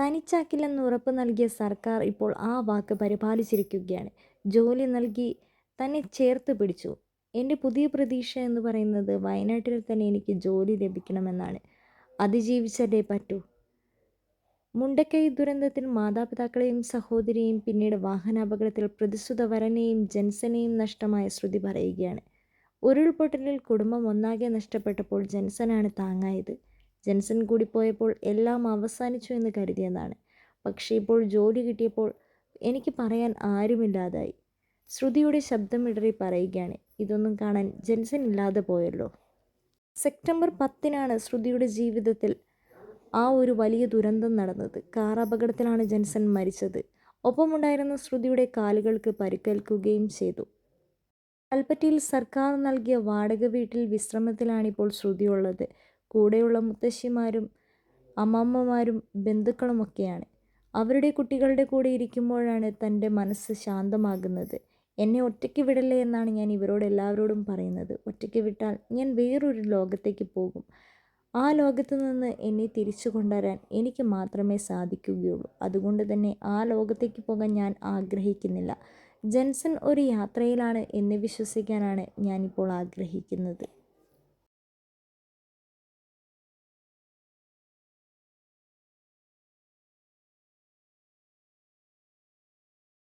തനിച്ചാക്കില്ലെന്ന് ഉറപ്പ് നൽകിയ സർക്കാർ ഇപ്പോൾ ആ വാക്ക് പരിപാലിച്ചിരിക്കുകയാണ്. ജോലി നൽകി തന്നെ ചേർത്ത് പിടിച്ചു. എന്റെ പുതിയ പ്രതീക്ഷ എന്ന് പറയുന്നത് വയനാട്ടിൽ തന്നെ എനിക്ക് ജോലി ലഭിക്കണമെന്നാണ്. അതിജീവിച്ചല്ലേ പറ്റൂ മുണ്ടക്കൈ ദുരന്തത്തിൽ മാതാപിതാക്കളെയും സഹോദരിയെയും പിന്നീട് വാഹനാപകടത്തിൽ പ്രതിസുത വരനെയും ജൻസനെയും നഷ്ടമായ ശ്രുതി പറയുകയാണ്. ഉരുൾപൊട്ടലിൽ കുടുംബം ഒന്നാകെ നഷ്ടപ്പെട്ടപ്പോൾ ജൻസനാണ് താങ്ങായത്. ജൻസൺ കൂടി പോയപ്പോൾ എല്ലാം അവസാനിച്ചു എന്ന് കരുതിയെന്നാണ്. പക്ഷേ ഇപ്പോൾ ജോലി കിട്ടിയപ്പോൾ എനിക്ക് പറയാൻ ആരുമില്ലാതായി. ശ്രുതിയുടെ ശബ്ദമിടറി പറയുകയാണ് ഇതൊന്നും കാണാൻ ജെൻസൻ ഇല്ലാതെ പോയല്ലോ. സെപ്റ്റംബർ പത്തിനാണ് ശ്രുതിയുടെ ജീവിതത്തിൽ ആ ഒരു വലിയ ദുരന്തം നടന്നത്. കാർ അപകടത്തിലാണ് ജെൻസൻ മരിച്ചത്. ഒപ്പമുണ്ടായിരുന്ന ശ്രുതിയുടെ കാലുകൾക്ക് പരിക്കേൽക്കുകയും ചെയ്തു. കൽപ്പറ്റയിൽ സർക്കാർ നൽകിയ വാടക വീട്ടിൽ വിശ്രമത്തിലാണിപ്പോൾ ശ്രുതിയുള്ളത്. കൂടെയുള്ള മുത്തശ്ശിമാരും അമ്മമ്മമാരും ബന്ധുക്കളുമൊക്കെയാണ്. അവരുടെ കുട്ടികളുടെ കൂടെ ഇരിക്കുമ്പോഴാണ് തന്റെ മനസ്സ് ശാന്തമാകുന്നത്. എന്നെ ഒറ്റയ്ക്ക് വിടല്ലേ എന്നാണ് ഞാൻ ഇവരോട് എല്ലാവരോടും പറയുന്നത്. ഒറ്റയ്ക്ക് വിട്ടാൽ ഞാൻ വേറൊരു ലോകത്തേക്ക് പോകും. ആ ലോകത്ത് നിന്ന് എന്നെ തിരിച്ചു കൊണ്ടുവരാൻ എനിക്ക് മാത്രമേ സാധിക്കുകയുള്ളൂ. അതുകൊണ്ട് തന്നെ ആ ലോകത്തേക്ക് പോകാൻ ഞാൻ ആഗ്രഹിക്കുന്നില്ല. ജെൻസൺ ഒരു യാത്രയിലാണ് എന്ന് വിശ്വസിക്കാനാണ് ഞാനിപ്പോൾ ആഗ്രഹിക്കുന്നത്.